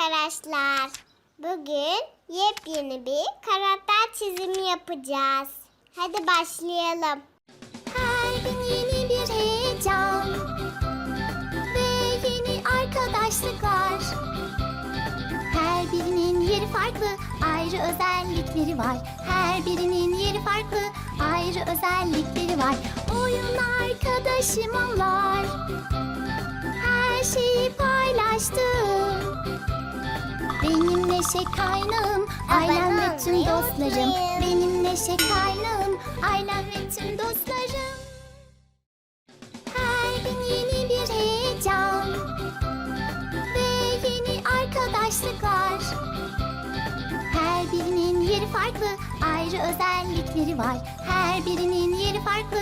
arkadaşlar. Bugün yepyeni bir karakter çizimi yapacağız. Hadi başlayalım. Her gün yeni bir heyecan ve yeni arkadaşlıklar. Her birinin yeri farklı, ayrı özellikleri var. Her birinin yeri farklı, ayrı özellikleri var. Oyun arkadaşım onlar. Her şeyi paylaştım. Neşe kaynağım, ailem ve tüm dostlarım. Benim neşe kaynağım, ailem ve tüm dostlarım. Her gün yeni bir heyecan ve yeni arkadaşlıklar. Her birinin yeri farklı, ayrı özellikleri var. Her birinin yeri farklı,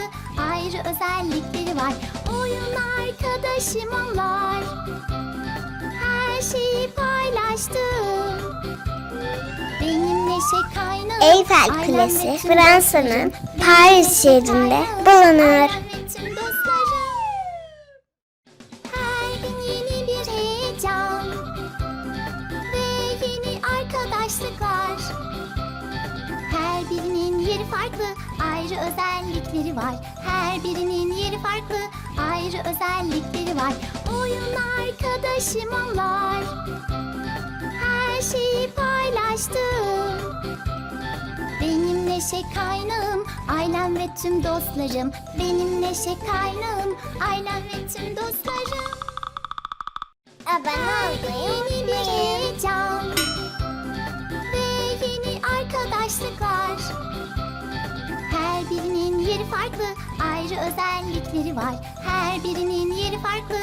ayrı özellikleri var. Oyun arkadaşım onlar. Her şeyi paylaştım. Eyfel Kulesi Fransa'nın. Paris şehrinde bulunur. arkadaşlıklar. Her birinin yeri farklı, ayrı özellikleri var. Her birinin yeri farklı, ayrı özellikleri var. Oyun arkadaşım onlar. Her şeyi paylaştım. Neşe kaynağım, ailem ve tüm dostlarım. Benim neşe kaynağım, ailem ve tüm dostlarım. Abone Yeni bir heyecan ve yeni arkadaşlıklar. Her birinin yeri farklı, ayrı özellikleri var. Her birinin yeri farklı,